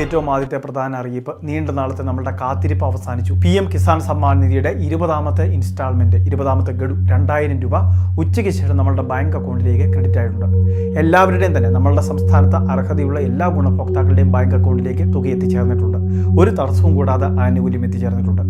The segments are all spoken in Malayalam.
ഏറ്റവും ആദ്യത്തെ പ്രധാന അറിയിപ്പ് നീണ്ട നാളത്തെ നമ്മുടെ കാത്തിരിപ്പ് അവസാനിച്ചു. പി എം കിസാൻ സമ്മാൻ നിധിയുടെ ഇരുപതാമത്തെ ഇൻസ്റ്റാൾമെന്റ് ഇരുപതാമത്തെ ഗഡു രണ്ടായിരം രൂപ ഉച്ചയ്ക്ക് ശേഷം നമ്മളുടെ ബാങ്ക് അക്കൗണ്ടിലേക്ക് ക്രെഡിറ്റ് ആയിട്ടുണ്ട്. എല്ലാവരുടെയും തന്നെ നമ്മളുടെ സംസ്ഥാനത്ത് അർഹതയുള്ള എല്ലാ ഗുണഭോക്താക്കളുടെയും ബാങ്ക് അക്കൗണ്ടിലേക്ക് തുക എത്തിച്ചേർന്നിട്ടുണ്ട്. ഒരു തടസ്സവും കൂടാതെ ആനുകൂല്യം എത്തിച്ചേർന്നിട്ടുണ്ട്.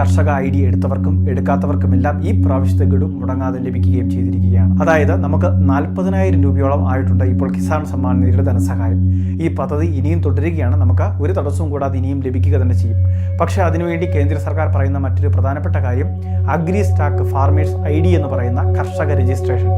കർഷക ഐ ഡി എടുത്തവർക്കും എടുക്കാത്തവർക്കുമെല്ലാം ഈ പ്രാവശ്യത്തെ ഗഡു മുടങ്ങാതെ ലഭിക്കുകയും ചെയ്തിരിക്കുകയാണ്. അതായത് നമുക്ക് നാൽപ്പതിനായിരം രൂപയോളം ആയിട്ടുണ്ട് ഇപ്പോൾ കിസാൻ സമ്മാൻ നിധിയുടെ ധനസഹായം. ഈ പദ്ധതി ഇനിയും തുടരുകയാണ്. നമുക്ക് ഒരു തടസ്സവും കൂടാതെ ഇനിയും ലഭിക്കുക തന്നെ ചെയ്യും. പക്ഷേ അതിനുവേണ്ടി കേന്ദ്ര സർക്കാർ പറയുന്ന മറ്റൊരു പ്രധാനപ്പെട്ട കാര്യം agri stack farmers I D എന്ന് പറയുന്ന കർഷക രജിസ്ട്രേഷൻ.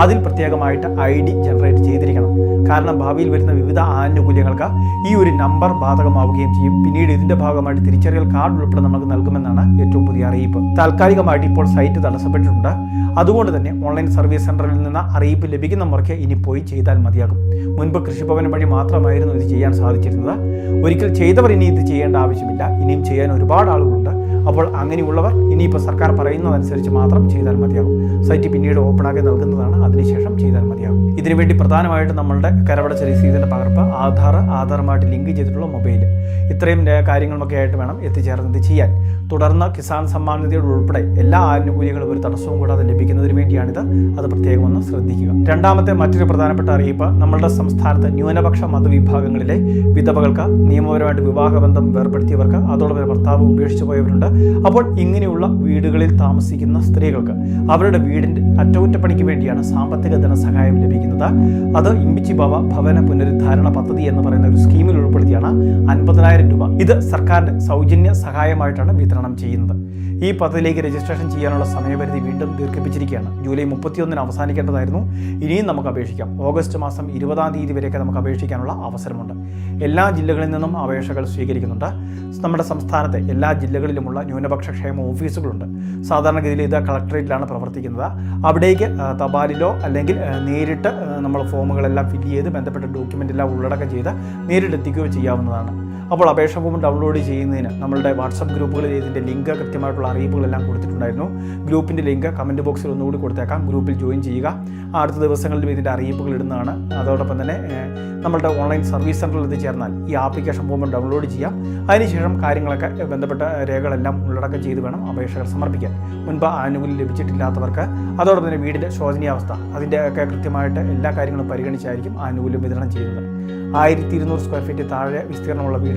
അതിൽ പ്രത്യേകമായിട്ട് ഐ ഡി ജനറേറ്റ് ചെയ്തിരിക്കണം. കാരണം ഭാവിയിൽ വരുന്ന വിവിധ ആനുകൂല്യങ്ങൾക്ക് ഈ ഒരു നമ്പർ ബാധകമാവുകയും ചെയ്യും. പിന്നീട് ഇതിന്റെ ഭാഗമായിട്ട് തിരിച്ചറിയൽ കാർഡ് ഉൾപ്പെടെ നമുക്ക് നൽകുമെന്നാണ് ഏറ്റവും പുതിയ അറിയിപ്പ്. താൽക്കാലികമായിട്ട് ഇപ്പോൾ സൈറ്റ് തടസ്സപ്പെട്ടിട്ടുണ്ട്. അതുകൊണ്ട് തന്നെ ഓൺലൈൻ സർവീസ് സെന്ററിൽ നിന്ന് അറിയിപ്പ് ലഭിക്കുന്ന മുറയ്ക്ക് ഇനി പോയി ചെയ്താൽ മതിയാകും. മുൻപ് കൃഷിഭവൻ വഴി മാത്രമായിരുന്നു ഇത് ചെയ്യാൻ സാധിച്ചിരുന്നത്. ഒരിക്കൽ ചെയ്തവർ ഇനി ഇത് ചെയ്യേണ്ട ആവശ്യമില്ല. ഇനിയും ചെയ്യാൻ ഒരുപാട് ആളുകളുണ്ട്. അപ്പോൾ അങ്ങനെയുള്ളവർ ഇനിയിപ്പോൾ സർക്കാർ പറയുന്നതനുസരിച്ച് മാത്രം ചെയ്താൽ മതിയാകും. സൈറ്റ് പിന്നീട് ഓപ്പണാക്കി നൽകുന്നതാണ്. അതിനുശേഷം ചെയ്താൽ മതിയാകും. ഇതിനുവേണ്ടി പ്രധാനമായിട്ടും നമ്മളുടെ കരവടച്ച രസീതിന്റെ പകർപ്പ് ആധാർ ആധാറുമായിട്ട് ലിങ്ക് ചെയ്തിട്ടുള്ള മൊബൈൽ. ഇത്രയും കാര്യങ്ങളൊക്കെ ആയിട്ട് വേണം എത്തിച്ചേർന്ന് ഇത് ചെയ്യാൻ. തുടർന്ന് കിസാൻ സമ്മാൻ നിധിയോട് ഉൾപ്പെടെ എല്ലാ ആനുകൂല്യങ്ങളും ഒരു തടസ്സവും കൂടാതെ ലഭിക്കുന്നതിന് വേണ്ടിയാണിത്. അത് പ്രത്യേകം ഒന്ന് ശ്രദ്ധിക്കുക. രണ്ടാമത്തെ മറ്റൊരു പ്രധാനപ്പെട്ട അറിയിപ്പ് നമ്മളുടെ സംസ്ഥാനത്ത് ന്യൂനപക്ഷ മതവിഭാഗങ്ങളിലെ വിധവകൾക്ക് നിയമപരമായിട്ട് വിവാഹബന്ധം വേർപ്പെടുത്തിയവർക്ക് അതോടൊപ്പം ഭർത്താവ് ഉപേക്ഷിച്ചു പോയവരുണ്ട്. അപ്പോൾ ഇങ്ങനെയുള്ള വീടുകളിൽ താമസിക്കുന്ന സ്ത്രീകൾക്ക് അവരുടെ വീടിന്റെ അറ്റകുറ്റപ്പണിക്ക് വേണ്ടിയാണ് സാമ്പത്തിക ധനസഹായം ലഭിക്കുന്നത്. അത് ഇമ്പിച്ചി ഭവ ഭവന പുനരുദ്ധാരണ പദ്ധതി എന്ന് പറയുന്ന ഒരു സ്കീമിൽ ഉൾപ്പെടുത്തിയാണ് അൻപതിനായിരം രൂപ. ഇത് സർക്കാരിന്റെ സൗജന്യ സഹായമായിട്ടാണ് വിതരണം ചെയ്യുന്നത്. ഈ പദ്ധതിയിലേക്ക് രജിസ്ട്രേഷൻ ചെയ്യാനുള്ള സമയപരിധി വീണ്ടും ദീർഘിപ്പിച്ചിരിക്കുകയാണ്. ജൂലൈ മുപ്പത്തിയൊന്നിന് അവസാനിക്കേണ്ടതായിരുന്നു. ഇനിയും നമുക്ക് അപേക്ഷിക്കാം. ഓഗസ്റ്റ് മാസം ഇരുപതാം തീയതി വരെയൊക്കെ നമുക്ക് അപേക്ഷിക്കാനുള്ള അവസരമുണ്ട്. എല്ലാ ജില്ലകളിൽ നിന്നും അപേക്ഷകൾ സ്വീകരിക്കുന്നുണ്ട്. നമ്മുടെ സംസ്ഥാനത്തെ എല്ലാ ജില്ലകളിലുമുള്ള ന്യൂനപക്ഷ ക്ഷേമ ഓഫീസുകളുണ്ട്. സാധാരണഗതിയിൽ ഇത് കളക്ടറേറ്റിലാണ് പ്രവർത്തിക്കുന്നത്. അവിടേക്ക് തപാലിലോ അല്ലെങ്കിൽ നേരിട്ട് നമ്മൾ ഫോമുകളെല്ലാം ഫില്ല് ചെയ്ത് ബന്ധപ്പെട്ട ഡോക്യുമെന്റ് എല്ലാം ഉള്ളടക്കം ചെയ്ത് നേരിട്ടെത്തിക്കുകയോ ചെയ്യാവുന്നതാണ്. അപ്പോൾ അപേക്ഷ ഫോം ഡൗൺലോഡ് ചെയ്യുന്നതിന് നമ്മളുടെ വാട്സപ്പ് ഗ്രൂപ്പുകളിൽ ഇതിന്റെ ലിങ്ക് കൃത്യമായിട്ടുള്ള അറിയിപ്പുകളെല്ലാം കൊടുത്തിട്ടുണ്ടായിരുന്നു. ഗ്രൂപ്പിന്റെ ലിങ്ക് കമന്റ് ബോക്സിൽ ഒന്നുകൂടി കൊടുത്തേക്കാം. ഗ്രൂപ്പിൽ ജോയിൻ ചെയ്യുക. അടുത്ത ദിവസങ്ങളിലും ഇതിന്റെ അറിയിപ്പുകൾ ഇടുന്നതാണ്. അതോടൊപ്പം തന്നെ നമ്മളുടെ ഓൺലൈൻ സർവീസ് സെന്ററിൽ എത്തിച്ചേർന്നാൽ ഈ ആപ്ലിക്കേഷൻ ഫോം ഡൗൺലോഡ് ചെയ്യാം. അതിനുശേഷം കാര്യങ്ങളൊക്കെ ബന്ധപ്പെട്ട രേഖകളെല്ലാം ഉള്ളടക്കം ചെയ്ത് വേണം അപേക്ഷകൾ സമർപ്പിക്കാൻ. മുൻപ് ആനുകൂല്യം ലഭിച്ചിട്ടില്ലാത്തവർക്ക് അതോടൊപ്പം തന്നെ വീടിന്റെ ശോചനീയാവസ്ഥ അതിന്റെ ഒക്കെ കൃത്യമായിട്ട് എല്ലാ കാര്യങ്ങളും പരിഗണിച്ചായിരിക്കും ആനുകൂല്യം വിതരണം ചെയ്യുന്നത്. ആയിരത്തി ഇരുന്നൂറ് സ്ക്വയർ ഫീറ്റ് താഴെ വിസ്തീർണമുള്ള വീടുകളായിരിക്കണം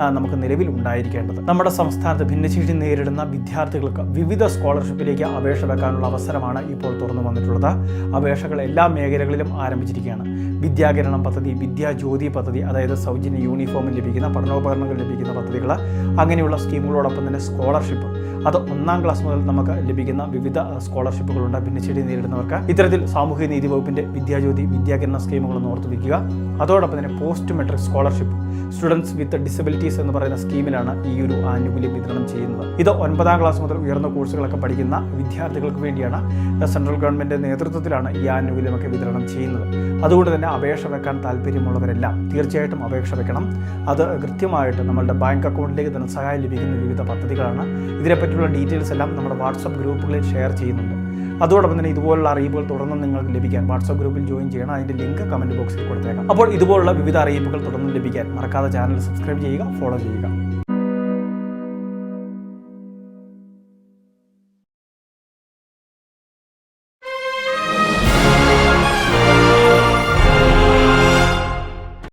ആ, നമുക്ക് നിലവിൽ ഉണ്ടായിരിക്കേണ്ടത്. നമ്മുടെ സംസ്ഥാനത്ത് ഭിന്നശേഷി നേരിടുന്ന വിദ്യാർത്ഥികൾക്ക് വിവിധ സ്കോളർഷിപ്പിലേക്ക് അപേക്ഷ വെക്കാനുള്ള അവസരമാണ് ഇപ്പോൾ തുറന്നു വന്നിട്ടുള്ളത്. അപേക്ഷകൾ എല്ലാ മേഖലകളിലും ആരംഭിച്ചിരിക്കുകയാണ്. വിദ്യാകിരണം പദ്ധതി വിദ്യാജ്യോതി പദ്ധതി അതായത് സൗജന്യ യൂണിഫോം ലഭിക്കുന്ന പഠനോപകരണങ്ങൾ ലഭിക്കുന്ന പദ്ധതികൾ അങ്ങനെയുള്ള സ്കീമുകളോടൊപ്പം തന്നെ സ്കോളർഷിപ്പ്. അത് ഒന്നാം ക്ലാസ് മുതൽ നമുക്ക് ലഭിക്കുന്ന വിവിധ സ്കോളർഷിപ്പുകളുണ്ട്. ഭിന്നശേഷി നേരിടുന്നവർക്ക് ഇത്തരത്തിൽ സാമൂഹിക നീതി വകുപ്പിന്റെ വിദ്യാജ്യോതി വിദ്യാകിരണ സ്കീമുകൾ ഓർത്തു വയ്ക്കുക അതോടൊപ്പം തന്നെ post matric scholarship. Students with disabilities എന്ന് പറയുന്ന സ്കീമിലാണ് ഈ ഒരു ആനുകൂല്യം വിതരണം ചെയ്യുന്നത്. ഇത് ഒൻപതാം ക്ലാസ് മുതൽ ഉയർന്ന കോഴ്സുകളൊക്കെ പഠിക്കുന്ന വിദ്യാർത്ഥികൾക്ക് വേണ്ടിയാണ് സെൻട്രൽ ഗവൺമെന്റ് നേതൃത്വത്തിലാണ് ഈ ആനുകൂല്യമൊക്കെ വിതരണം ചെയ്യുന്നത്. അതുകൊണ്ട് തന്നെ അപേക്ഷ വെക്കാൻ താല്പര്യമുള്ളവരെല്ലാം തീർച്ചയായിട്ടും അപേക്ഷ വെക്കണം. അത് കൃത്യമായിട്ട് നമ്മളുടെ ബാങ്ക് അക്കൗണ്ടിലേക്ക് ധനസഹായം ലഭിക്കുന്ന വിവിധ പദ്ധതികളാണ്. ഇതിനെപ്പറ്റിയുള്ള ഡീറ്റെയിൽസ് എല്ലാം നമ്മുടെ വാട്സപ്പ് ഗ്രൂപ്പുകളിൽ ഷെയർ ചെയ്യുന്നുണ്ട്. അതോടൊപ്പം തന്നെ ഇതുപോലുള്ള അറിയിപ്പുകൾ തുടർന്ന് നിങ്ങൾക്ക് ലഭിക്കാൻ വാട്സ്ആപ്പ് ഗ്രൂപ്പിൽ ജോയിൻ ചെയ്യണം. അതിന്റെ ലിങ്ക് കമന്റ് ബോക്സിൽ കൊടുത്തേക്കാം. അപ്പോൾ ഇതുപോലുള്ള വിവിധ അറിയിപ്പുകൾ തുടർന്ന് ലഭിക്കാൻ മറക്കാതെ ചാനൽ സബ്സ്ക്രൈബ് ചെയ്യുക ഫോളോ ചെയ്യുക.